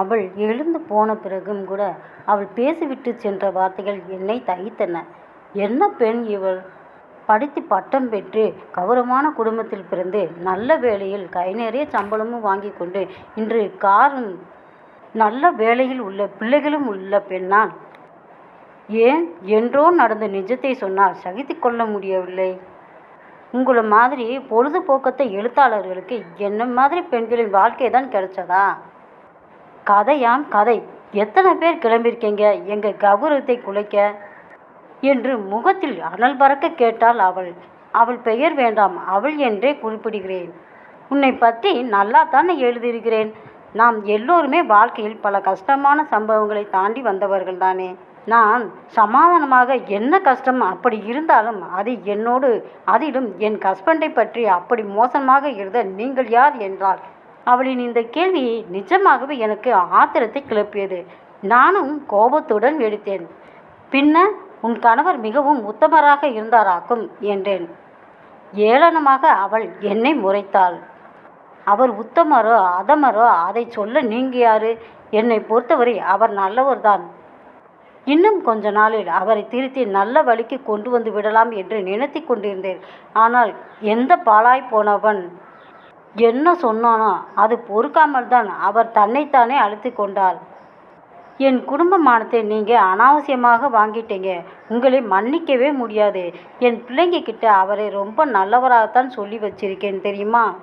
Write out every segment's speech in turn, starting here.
அவள் எழுந்து போன பிறகும் கூட அவள் பேசிவிட்டு சென்ற வார்த்தைகள் என்னை தகித்தன. என்ன பெண் இவள்? படித்து பட்டம் பெற்று கௌரவமான குடும்பத்தில் பிறந்து நல்ல வேலையில் கைநிறைய சம்பளமும் வாங்கி கொண்டு இன்று காரும் நல்ல வேலையில் உள்ள பிள்ளைகளும் உள்ள பெண்ணால் ஏன் என்றோ நடந்த நிஜத்தை சொன்னால் சகித்து கொள்ள முடியவில்லை. உங்களை மாதிரி பொழுதுபோக்கத்தை எழுத்தாளர்களுக்கு என்ன மாதிரி பெண்களின் வாழ்க்கை தான் கிடைச்சதா? கதையாம் கதை. எத்தனை பேர் கிளம்பியிருக்கீங்க எங்கள் கௌரவத்தை குலைக்க? என்று முகத்தில் அனல் பறக்க கேட்டாள் அவள். அவள் பெயர் வேண்டாம் அவள் என்றே குறிப்பிடுகிறேன். உன்னை பற்றி நல்லா தானே எழுதியிருக்கிறேன். நாம் எல்லோருமே வாழ்க்கையில் பல கஷ்டமான சம்பவங்களைத் தாண்டி வந்தவர்கள்தானே. நான் சமாதானமாக என்ன கஷ்டம் அப்படி இருந்தாலும் அது என்னோடு அதிலும் என் ஹஸ்பண்டைப் பற்றி அப்படி மோசமாக எழுத நீங்கள் யார் என்றாள். அவளின் இந்த கேள்வி நிஜமாகவே எனக்கு ஆத்திரத்தை கிளப்பியது. நானும் கோபத்துடன் வெடித்தேன். பின்ன உன் கணவர் மிகவும் உத்தமராக இருந்தாராக்கும் என்றேன். ஏளனமாக அவள் என்னை முறைத்தாள். அவர் உத்தமரோ அதமரோ அதைச் சொல்ல நீங்க யாரு? என்னை பொறுத்தவரை அவர் நல்லவர்தான். இன்னும் கொஞ்ச நாளில் அவரை திருத்தி நல்ல வழிக்கு கொண்டு வந்து விடலாம் என்று நினைத்துக் கொண்டிருந்தேன். ஆனால் எந்த பாழாய் போனவன் என்ன சொன்னானோ அது பொறுக்காமல் தான் அவர் தன்னைத்தானே அழுத்தி கொண்டார். என் குடும்ப மானத்தை அனாவசியமாக வாங்கிட்டீங்க. உங்களை மன்னிக்கவே முடியாது. என் பிள்ளைங்க கிட்ட அவரை ரொம்ப நல்லவராகத்தான் சொல்லி வச்சிருக்கேன் தெரியுமா?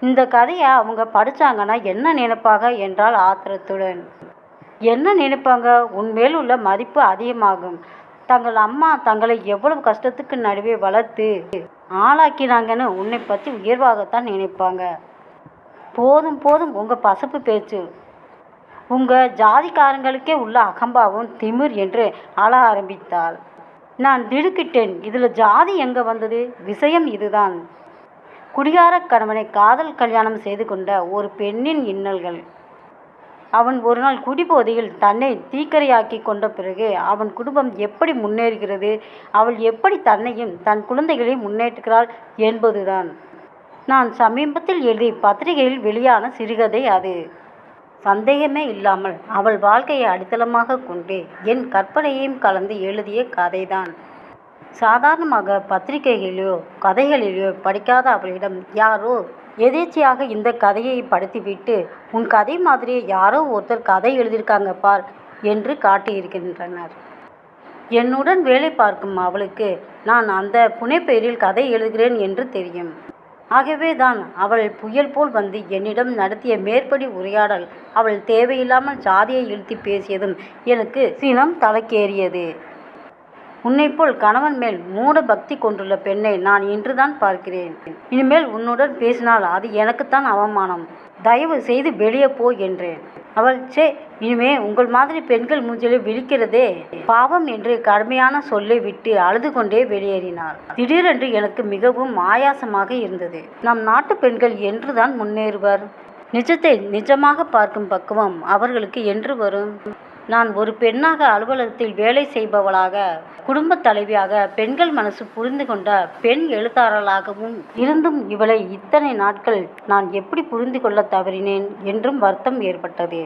இந்த கதையை அவங்க படிச்சாங்கன்னா என்ன நினைப்பாங்க என்றால் ஆத்திரத்துடன். என்ன நினைப்பாங்க? உன் உள்ள மதிப்பு அதிகமாகும். தங்கள் அம்மா தங்களை எவ்வளவு கஷ்டத்துக்கு நடுவே வளர்த்து ஆளாக்கினாங்கன்னு உன்னை பற்றி உயர்வாகத்தான் நினைப்பாங்க. போதும் போதும் உங்கள் பசப்பு பேச்சு. உங்கள் ஜாதிக்காரங்களுக்கே உள்ள அகம்பாவும் திமிர் என்று அழ ஆரம்பித்தாள். நான் திடுக்கிட்டேன். இதில் ஜாதி எங்கே வந்தது? விஷயம் இதுதான். குடிகாரக் கணவனை காதல் கல்யாணம் செய்து கொண்ட ஒரு பெண்ணின் இன்னல்கள். அவன் ஒருநாள் குடிபோதையில் தன்னை தீக்கரையாக்கி கொண்ட பிறகு அவன் குடும்பம் எப்படி முன்னேறுகிறது? அவள் எப்படி தன்னையும் தன் குழந்தைகளையும் முன்னேற்றுகிறாள் என்பதுதான். நான் சமீபத்தில் எழுதி பத்திரிகையில் வெளியான சிறுகதை அது. சந்தேகமே இல்லாமல் அவள் வாழ்க்கையை அடித்தளமாகக் கொண்டு என் கற்பனையையும் கலந்து எழுதிய கதைதான். சாதாரணமாக பத்திரிகைகளிலோ கதைகளிலோ படிக்காத அவளிடம் யாரோ எதேச்சையாக இந்தக் கதையை படித்துவிட்டு உன் கதை மாதிரியே யாரோ ஒருத்தர் கதை எழுதியிருக்காங்க பார் என்று காட்டியிருக்கின்றனர். என்னுடன் வேலை பார்க்கும் அவளுக்கு நான் அந்த புனைப்பெயரில் கதை எழுதுகிறேன் என்று தெரியும். ஆகவேதான் அவள் புயல் போல் வந்து என்னிடம் நடத்திய மேற்படி உரையாடல் அவள் தேவையில்லாமல் ஜாதியை இழுத்துப் பேசியதும் எனக்கு சினம் தலைக்கேறியது. உன்னைப்போல் கணவன் மேல் மூட பக்தி கொண்டுள்ள பெண்ணை நான் இன்றுதான் பார்க்கிறேன். இனிமேல் உன்னுடன் பேசினால் அது எனக்குத்தான் அவமானம். தயவு செய்து வெளியே போ என்றேன். அவள் சே இனிமே உங்கள் மாதிரி பெண்கள் மூஞ்சில விழிக்கிறதே பாவம் என்று கடுமையான சொல்லை விட்டு அழுது கொண்டே வெளியேறினாள். திடீரென்று எனக்கு மிகவும் ஆயாசமாக இருந்தது. நம் நாட்டுப் பெண்கள் என்றுதான் முன்னேறுவர்? நிஜத்தை நிஜமாகப் பார்க்கும் பக்குவம் அவர்களுக்கு என்று வரும்? நான் ஒரு பெண்ணாக அலுவலகத்தில் வேலை செய்பவளாக குடும்பத் தலைவியாக பெண்கள் மனசு புரிந்து கொண்ட பெண் எழுத்தாளராகவும் இருந்தும் இவளை இத்தனை நாட்கள் நான் எப்படி புரிந்து கொள்ளத் தவறினேன் என்றும் வருத்தம் ஏற்பட்டது.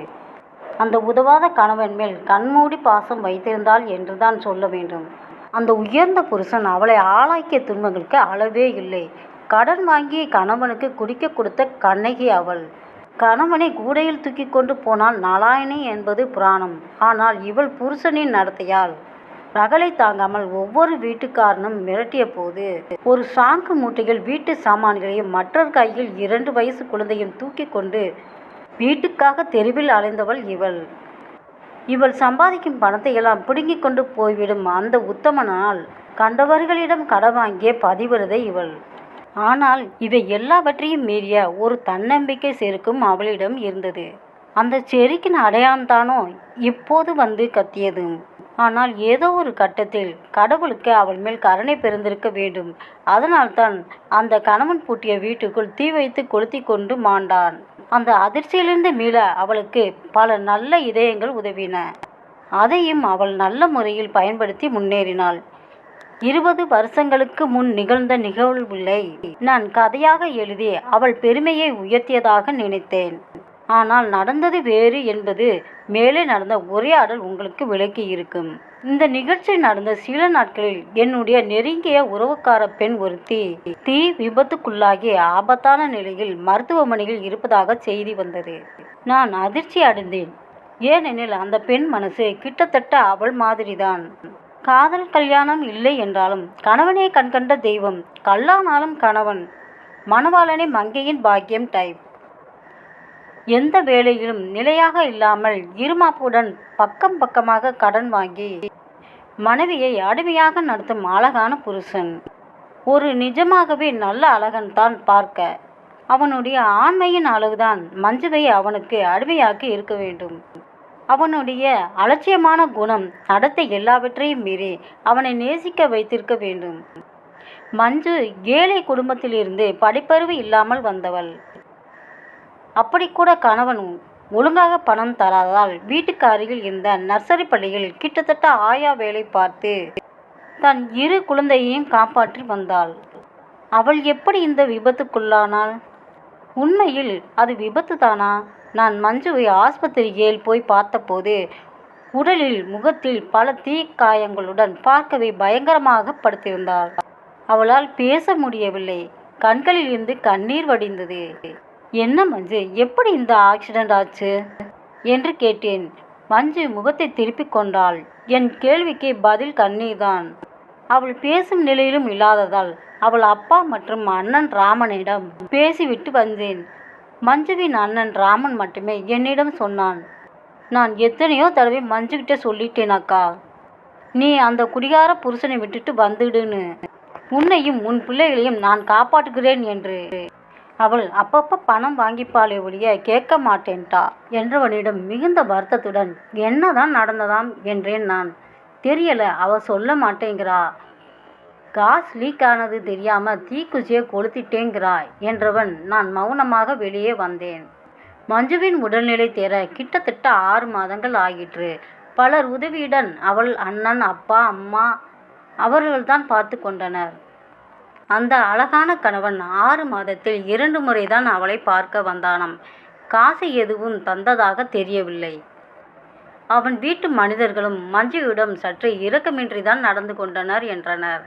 அந்த உதவாத கணவன் மேல் கண்மூடி பாசம் வைத்திருந்தாள் என்றுதான் சொல்ல வேண்டும். அந்த உயர்ந்த புருஷன் அவளை ஆளாக்கிய துன்பங்களுக்கு அளவே இல்லை. கடன் வாங்கி கணவனுக்கு குடிக்கக் கொடுத்த கண்ணகி அவள். கணவனை கூடையில் தூக்கி கொண்டு போனாள் நாராயணி என்பது புராணம். ஆனால் இவள் புருஷனின் நடத்தையால் ரகளை தாங்காமல் ஒவ்வொரு வீட்டுக்காரனும் மிரட்டியபோது ஒரு சாங்கு மூட்டையில் வீட்டு சாமான்களையும் மற்றொரு கையில் இரண்டு வயசு குழந்தையும் தூக்கி கொண்டு வீட்டுக்காக தெருவில் அலைந்தவள் இவள். இவள் சம்பாதிக்கும் பணத்தை எல்லாம் பிடுங்கிக் கொண்டு போய்விடும் அந்த உத்தமனால் கண்டவர்களிடம் கடன் வாங்கிய பதிவிரதை இவள். ஆனால் இவை எல்லாவற்றையும் மீறிய ஒரு தன்னம்பிக்கை செருக்கும் அவளிடம் இருந்தது. அந்த செருக்கின் அடையாளம்தானோ இப்போது வந்து கத்தியது. ஆனால் ஏதோ ஒரு கட்டத்தில் கடவுளுக்கு அவள் மேல் கருணை பிறந்திருக்க வேண்டும். அதனால்தான் அந்த கணவன் பூட்டிய வீட்டுக்குள் தீ வைத்து கொளுத்தி கொண்டு மாண்டான். அந்த அதிர்ச்சியிலிருந்து மீள அவளுக்கு பல நல்ல இதயங்கள் உதவின. அதையும் அவள் நல்ல முறையில் பயன்படுத்தி முன்னேறினாள். இருபது வருஷங்களுக்கு முன் நிகழ்ந்த நிகழ்வுகளை நான் கதையாக எழுதி அவள் பெருமையை உயர்த்தியதாக நினைத்தேன். ஆனால் நடந்தது வேறு என்பது மேலே நடந்த உரையாடல் உங்களுக்கு விளக்கி இருக்கும். இந்த நிகழ்ச்சி நடந்த சில நாட்களில் என்னுடைய நெருங்கிய உறவுக்கார பெண் ஒருத்தி தீ விபத்துக்குள்ளாகி ஆபத்தான நிலையில் மருத்துவமனையில் இருப்பதாக செய்தி வந்தது. நான் அதிர்ச்சி அடைந்தேன். ஏனெனில் அந்த பெண் மனசு கிட்டத்தட்ட அவள் மாதிரிதான். காதல் கல்யாணம் இல்லை என்றாலும் கணவனே கண்கண்ட தெய்வம் கல்லானாலும் கணவன். மணவாளனே மங்கையின் பாக்கியம் டைப் எந்த வேலையிலும் நிலையாக இல்லாமல் இருமாப்புடன் பக்கம் பக்கமாக கடன் வாங்கி மனைவியை அடிமையாக நடத்தும் அழகான புருஷன். ஒரு நிஜமாகவே நல்ல அழகன் தான் பார்க்க. அவனுடைய ஆண்மையின் அழகுதான் மஞ்சுவை அவனுக்கு அடிமையாக்கி இருக்க வேண்டும். அவனுடைய அலட்சியமான குணம் நடத்தை எல்லாவற்றையும் மீறி அவனை நேசிக்க வைத்திருக்க வேண்டும். மஞ்சு ஏழை குடும்பத்திலிருந்து படிப்பறிவு இல்லாமல் வந்தவள். அப்படி கூட கணவன் ஒழுங்காக பணம் தராததால் வீட்டுக்கு அருகில் இருந்த நர்சரி பள்ளியில் கிட்டத்தட்ட ஆயா வேலை பார்த்து தன் இரு குழந்தையையும் காப்பாற்றி வந்தாள். அவள் எப்படி இந்த விபத்துக்குள்ளானாள்? உண்மையில் அது விபத்து தானா நான் மஞ்சுவை ஆஸ்பத்திரியில் போய் பார்த்தபோது உடலில் முகத்தில் பல தீக்காயங்களுடன் பார்க்கவே பயங்கரமாக படுத்திருந்தாள். அவளால் பேச முடியவில்லை. கண்களில் இருந்து கண்ணீர் வடிந்தது. என்ன மஞ்சு எப்படி இந்த ஆக்சிடென்ட் ஆச்சு? என்று கேட்டேன். மஞ்சு முகத்தை திருப்பிக் கொண்டாள். என் கேள்விக்கு பதில் கண்ணீர்தான். அவள் பேசும் நிலையிலும் இல்லாததால் அவள் அப்பா மற்றும் அண்ணன் ராமனிடம் பேசிவிட்டு வந்தேன். மஞ்சுவின் அண்ணன் ராமன் மட்டுமே என்னிடம் சொன்னான். நான் எத்தனையோ தடவை மஞ்சுகிட்ட சொல்லிட்டேன் அக்கா. நீ அந்த குடிகார புருஷனை விட்டுட்டு வந்துடுன்னு. உன்னையும் உன் பிள்ளைகளையும் நான் காப்பாற்றுகிறேன் என்று. அவள் அப்பப்போ பணம் வாங்கிப்பாளே ஒழிய கேட்க மாட்டேன்டா என்றவனிடம் மிகுந்த வருத்தத்துடன் என்னதான் நடந்ததாம் என்றேன் நான். தெரியலை அவள் சொல்ல மாட்டேங்கிறா. காஸ் லீக் ஆனது தெரியாம தீக்குச்சியை கொளுத்திட்டேங்கிறா என்றவன் நான் மௌனமாக வெளியே வந்தேன். மஞ்சுவின் உடல்நிலை தேர கிட்டத்தட்ட ஆறு மாதங்கள் ஆகிற்று. பலர் உதவியுடன் அவள் அண்ணன் அப்பா அம்மா அவர்கள்தான் பார்த்து கொண்டனர். அந்த அழகான கணவன் ஆறு மாதத்தில் இரண்டு முறைதான் அவளை பார்க்க வந்தானாம். காசு எதுவும் தந்ததாக தெரியவில்லை. அவன் வீட்டு மனிதர்களும் மஞ்சுவிடம் சற்று இரக்கமின்றி தான் நடந்து கொண்டனர் என்றனர்.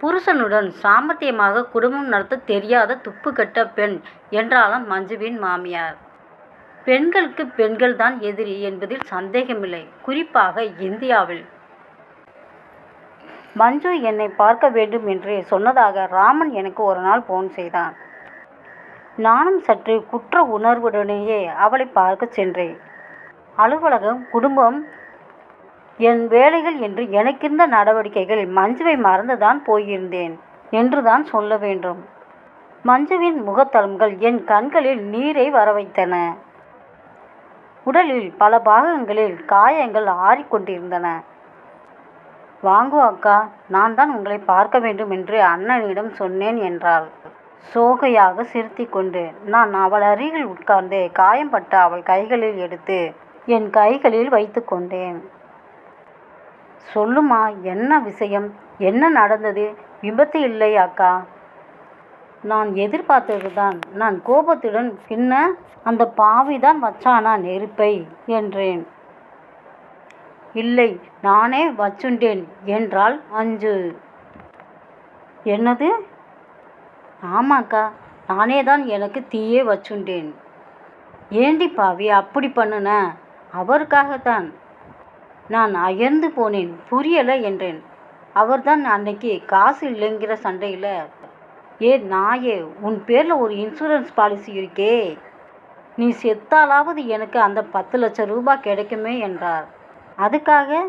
புருஷனுடன் சாமர்த்தியமாக குடும்பம் நடத்த தெரியாத துப்புக்கட்ட பெண் என்றாலும் மஞ்சுவின் மாமியார். பெண்களுக்கு பெண்கள் தான் எதிரி என்பதில் சந்தேகமில்லை. குறிப்பாக இந்தியாவில். மஞ்சு என்னை பார்க்க வேண்டும் என்று சொன்னதாக ராமன் எனக்கு ஒரு நாள் போன் செய்தான். நானும் சற்று குற்ற உணர்வுடனேயே அவளை பார்க்க சென்றேன். அலுவலகம் குடும்பம் என் வேலைகள் என்று எனக்கிருந்த நடவடிக்கைகள் மஞ்சுவை மறந்துதான் போயிருந்தேன் என்றுதான் சொல்ல வேண்டும். மஞ்சுவின் முகத்தளம்கள் என் கண்களில் நீரை வர வைத்தன உடலில் பல பாகங்களில் காயங்கள் ஆறிக்கொண்டிருந்தன. வாங்கு அக்கா நான் தான் உங்களை பார்க்க வேண்டும் என்று அண்ணனிடம் சொன்னேன் என்றாள். சோகையாக சிரித்தி கொண்டு நான் அவள் அருகில் உட்கார்ந்து காயம்பட்ட அவள் கைகளில் எடுத்து என் கைகளில் வைத்து கொண்டேன். சொல்லுமா என்ன விஷயம்? என்ன நடந்தது? விபத்து இல்லை அக்கா. நான் எதிர்பார்த்தது தான் நான் கோபத்துடன் பின்ன அந்த பாவிதான் வச்சானா நெருப்பை? என்றேன். இல்லை நானே வச்சுண்டேன் என்றாள் அஞ்சு. என்னது? ஆமாக்கா நானே தான் எனக்கு தீயே வச்சுண்டேன். ஏண்டி பாவி அப்படி பண்ணுன? அவருக்காகத்தான். நான் அயர்ந்து போனேன் புரியலை என்றேன். அவர்தான் அன்னைக்கு காசு இல்லைங்கிற சண்டையில் ஏ நாயே உன் பேரில் ஒரு இன்சூரன்ஸ் பாலிசி இருக்கே. நீ செத்தாலாவது எனக்கு அந்த பத்து லட்சம் ரூபாய் கிடைக்குமே என்றார். அதுக்காக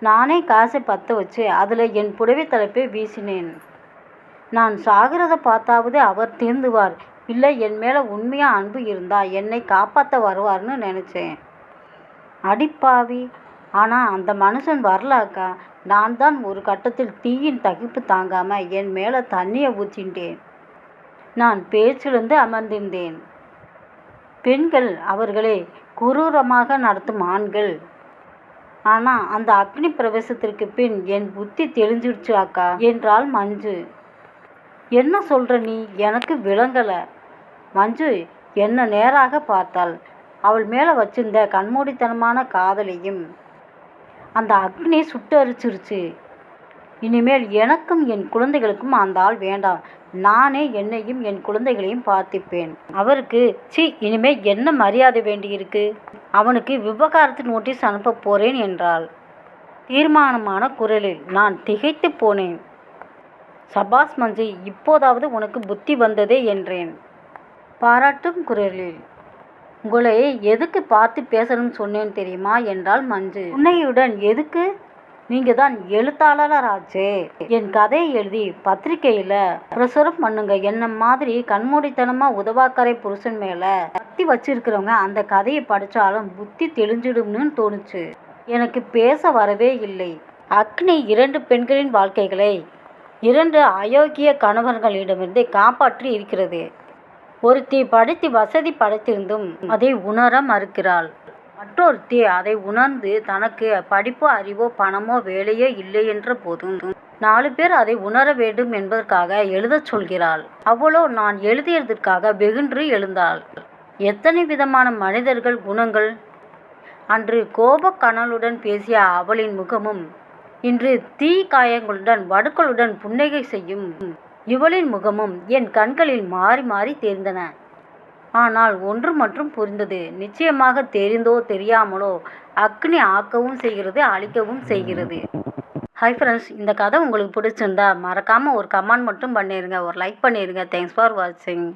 நானே காசை பற்ற வச்சு அதில் என் புடவை தலைப்பை வீசினேன். நான் சாகிறத பார்த்தாவது அவர் தீர்ந்துவார் இல்லை என் மேலே உண்மையாக அன்பு இருந்தால் என்னை காப்பாற்ற வருவார்னு நினச்சேன். அடிப்பாவி. ஆனால் அந்த மனுஷன் வரல அக்கா நான் தான் ஒரு கட்டத்தில் தீயின் தகிப்பு தாங்காமல் என் மேலே தண்ணியை ஊற்றிட்டேன் நான் பேச்சிலிருந்து அமர்ந்திருந்தேன். பெண்கள் அவர்களே குரூரமாக நடத்தும் ஆண்கள். ஆனால் அந்த அக்னி பிரவேசத்திற்கு பின் என் புத்தி தெளிஞ்சிடுச்சு அக்கா என்றாள் மஞ்சு. என்ன சொல்கிற நீ? எனக்கு விளங்கலை. மஞ்சு என்ன நேராக பார்த்தாள். அவள் மேலே வச்சிருந்த கண்மூடித்தனமான காதலையும் அந்த அக்னி சுட்டு அரிச்சிருச்சு இனிமேல் எனக்கும் என் குழந்தைகளுக்கும் அந்த ஆள் வேண்டாம். நானே என்னையும் என் குழந்தைகளையும் பார்த்துப்பேன். அவருக்கு சி இனிமே என்ன மரியாதை வேண்டியிருக்கு? அவனுக்கு விவகாரத்து நோட்டீஸ் அனுப்ப போறேன் என்றாள். தீர்மானமான குரலில் நான் திகைத்து போனேன். சபாஸ் மஞ்சி இப்போதாவது உனக்கு புத்தி வந்ததே என்றேன். பாராட்டும் குரலில் உங்களை எதுக்கு பார்த்து பேசணும்னு சொன்னேன் தெரியுமா? என்றால் மஞ்சு. உன்னையுடன் எதுக்கு? நீங்க தான் எழுத்தாளராச்சே. என் கதையை எழுதி பத்திரிக்கையில பிரசுரம் பண்ணுங்க. என்ன மாதிரி கண்மூடித்தனமா உதவாக்கரை புருஷன் மேல கத்தி வச்சிருக்கிறவங்க அந்த கதையை படிச்சாலும் புத்தி தெளிஞ்சிடும்னு தோணுச்சு. எனக்கு பேச வரவே இல்லை. அக்னி இரண்டு பெண்களின் வாழ்க்கைகளை இரண்டு அயோக்கிய கணவர்களிடமிருந்து காப்பாற்றி இருக்கிறது. ஒருத்தி படித்து வசதி படைத்திருந்தும் அதை உணர மறுக்கிறாள். மற்றொருத்தி அதை உணர்ந்து தனக்கு படிப்போ அறிவோ பணமோ வேலையோ இல்லை என்ற போதும் நாலு பேர் அதை உணர வேண்டும் என்பதற்காக எழுதச் சொல்கிறாள். அவளோ நான் எழுதியதற்காக வெகுன்று எழுந்தாள். எத்தனை விதமான மனிதர்கள் குணங்கள்? அன்று கோபக்கணலுடன் பேசிய அவளின் முகமும் இன்று தீ காயங்களுடன் வடுக்களுடன் புன்னகை செய்யும் இவளின் முகமும் என் கண்களில் மாறி மாறி தெரிந்தன. ஆனால் ஒன்று மட்டும் புரிந்தது. நிச்சயமாக தெரிந்தோ தெரியாமலோ அக்னி ஆக்கவும் செய்கிறது அழிக்கவும் செய்கிறது. ஹை ஃப்ரெண்ட்ஸ் இந்த கதை உங்களுக்கு பிடிச்சிருந்தா மறக்காமல் ஒரு கமெண்ட் மட்டும் பண்ணிடுங்க ஒரு லைக் பண்ணிடுங்க தேங்க்ஸ் ஃபார் வாட்சிங்